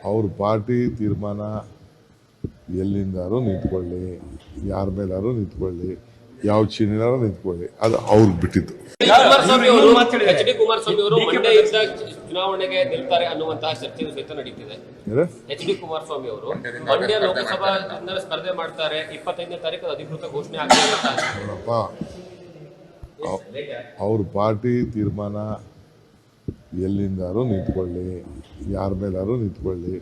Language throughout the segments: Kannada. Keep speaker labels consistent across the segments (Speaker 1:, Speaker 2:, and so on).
Speaker 1: ಅವ್ರ ಪಾರ್ಟಿ ತೀರ್ಮಾನ ಎಲ್ಲಿಂದಾರು ನಿಂತ್ಕೊಳ್ಳಿ ಯಾರ ಮೇಲಾರು ನಿಂತ್ಕೊಳ್ಳಿ ಯಾವ ಚೀನಿನಾರು ನಿಂತ್ಕೊಳ್ಳಿ ಅದು ಅವ್ರಿಗೆ ಬಿಟ್ಟಿದ್ದು
Speaker 2: ಅವರು
Speaker 3: ಮಾತು ಹೇಳಿದ್ದಾರೆ.
Speaker 2: ಎಚ್ ಡಿ ಕುಮಾರಸ್ವಾಮಿ ಅವರು
Speaker 3: ಡಿ
Speaker 2: ಮಂಡ್ಯದಿಂದ ಚುನಾವಣೆಗೆ ನಿಲ್ತಾರೆ ಅನ್ನುವಂತಹ ಚರ್ಚೆಯು ಸಹಿತ ನಡೀತಿದೆ? ಎಚ್ ಡಿ ಕುಮಾರಸ್ವಾಮಿ ಅವರು ಮಂಡ್ಯ ಲೋಕಸಭಾ ಚುನಾವಣೆ ಸ್ಪರ್ಧೆ ಮಾಡ್ತಾರೆ ಇಪ್ಪತ್ತೈದನೇ ತಾರೀಕು ಅದು ಅಧಿಕೃತ ಘೋಷಣೆ ಆಗ್ತದೆ
Speaker 1: ನೋಡಪ್ಪ ಅವ್ರ ಪಾರ್ಟಿ ತೀರ್ಮಾನ ಎಲ್ಲಿಂದಾರು ನಿಂತ್ಕೊಳ್ಳಿ ಯಾರ ಮೇಲಾರು ನಿಂತ್ಕೊಳ್ಳಿ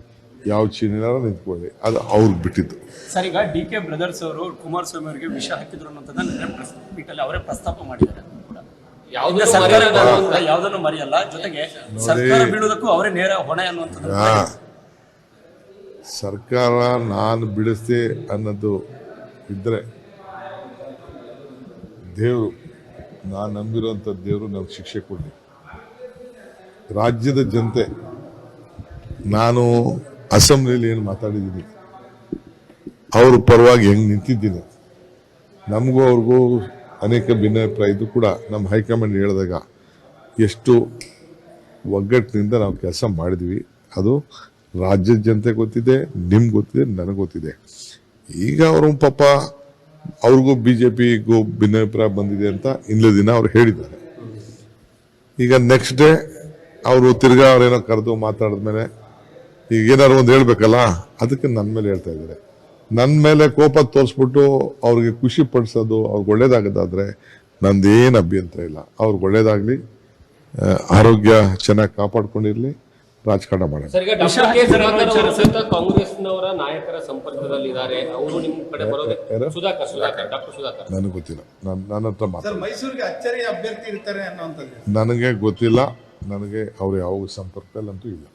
Speaker 1: ಯಾವ ಚಿಹ್ನೆನಾರು ನಿಂತ್ಕೊಳ್ಳಿ. ಅದು ಅವ್ರಿಗೆ ಬಿಟ್ಟಿದ್ದು.
Speaker 3: ಸರ್ ಈಗ ಡಿ ಕೆ ಬ್ರದರ್ಸ್ ಅವರು ಕುಮಾರಸ್ವಾಮಿ ಅವರಿಗೆ ವಿಷ ಹಾಕಿದ್ರು ಅನ್ನೋದನ್ನ ಅವರೇ ಪ್ರಸ್ತಾಪ ಮಾಡಿದ್ದಾರೆ. ಯಾವುದನ್ನು ಮರೆಯಲ್ಲ. ಜೊತೆಗೆ ಸರ್ಕಾರ ಬೀಳುವುದಕ್ಕೂ ಅವರೇ ನೇರ ಹೊಣೆ ಅನ್ನುವಂಥದ್ದು
Speaker 1: ಸರ್ಕಾರ ನಾನು ಬಿಡಿಸ್ದೆ ಅನ್ನೋದು ಇದ್ರೆ ದೇವ್ರು ನಾನು ನಂಬಿರುವಂಥ ದೇವ್ರು ನಮ್ಗೆ ಶಿಕ್ಷೆ ಕೊಡಲಿ. ರಾಜ್ಯದ ಜನತೆ, ನಾನು ಅಸೆಂಬ್ಲಿಯಲ್ಲಿ ಏನು ಮಾತಾಡಿದ್ದೀನಿ, ಅವ್ರ ಪರವಾಗಿ ಹೆಂಗೆ ನಿಂತಿದ್ದೀನಿ, ನಮಗೂ ಅವ್ರಿಗೂ ಅನೇಕ ಭಿನ್ನಾಭಿಪ್ರಾಯ ಇದ್ದು ಕೂಡ ನಮ್ಮ ಹೈಕಮಾಂಡ್ ಹೇಳಿದಾಗ ಎಷ್ಟು ಒಗ್ಗಟ್ಟಿನಿಂದ ನಾವು ಕೆಲಸ ಮಾಡಿದ್ವಿ. ಅದು ರಾಜ್ಯದ ಜನತೆ ಗೊತ್ತಿದೆ, ನಿಮ್ಗೆ ಗೊತ್ತಿದೆ, ನನಗೆ ಗೊತ್ತಿದೆ. ಈಗ ಅವರು ಪಾಪ ಅವ್ರಿಗೂ ಬಿ ಜೆ ಪಿಗೂ ಭಿನ್ನಾಭಿಪ್ರಾಯ ಬಂದಿದೆ ಅಂತ ಇಂದಿನ ದಿನ ಅವ್ರು ಹೇಳಿದ್ದಾರೆ. ಈಗ ನೆಕ್ಸ್ಟ್ ಡೇ ಅವರು ತಿರ್ಗಾ ಅವ್ರೇನೋ ಕರೆದು ಮಾತಾಡಿದ್ಮೇಲೆ ಈಗ ಏನಾದ್ರು ಒಂದು ಹೇಳ್ಬೇಕಲ್ಲ ಅದಕ್ಕೆ ನನ್ನ ಮೇಲೆ ಹೇಳ್ತಾ ಇದ್ದಾರೆ. ನನ್ನ ಮೇಲೆ ಕೋಪ ತೋರಿಸ್ಬಿಟ್ಟು ಅವ್ರಿಗೆ ಖುಷಿ ಪಡಿಸೋದು ಅವ್ರಿಗೆ ಒಳ್ಳೇದಾಗದಾದ್ರೆ ನಂದೇನು ಅಭ್ಯಂತರ ಇಲ್ಲ. ಅವ್ರಿಗೆ ಒಳ್ಳೇದಾಗ್ಲಿ ಆರೋಗ್ಯ ಚೆನ್ನಾಗಿ ಕಾಪಾಡ್ಕೊಂಡಿರಲಿ ರಾಜಕಾರಣ ಮಾಡಿ
Speaker 2: ಸರ್ ಡಾಕ್ಟರ್ ಕೆ ಅವರು ಸಹಿತ ಕಾಂಗ್ರೆಸ್ನವರ ನಾಯಕರ ಸಂಪರ್ಕದಲ್ಲಿದ್ದಾರೆ. ಅವರು ನಿಮ್ಮ ಕಡೆ ಬರೋದೇ
Speaker 1: ಯಾರು?
Speaker 2: ಸುಧಾಕರ್ ಸುಧಾಕರ್ ಡಾಕ್ಟರ್ ಸುಧಾಕರ್.
Speaker 1: ನನಗೆ ಗೊತ್ತಿಲ್ಲ. ನಾನು ನನ್ನ ಹತ್ರ
Speaker 4: ಮೈಸೂರಿಗೆ ಅಚ್ಚರಿ ಅಭ್ಯರ್ಥಿ ಇರ್ತಾರೆ ಅನ್ನುವಂಥದ್ದು
Speaker 1: ನನಗೆ ಗೊತ್ತಿಲ್ಲ. ನನಗೆ ಅವ್ರು ಯಾವ ಸಂಪರ್ಕದಲ್ಲಂತೂ ಇಲ್ಲ.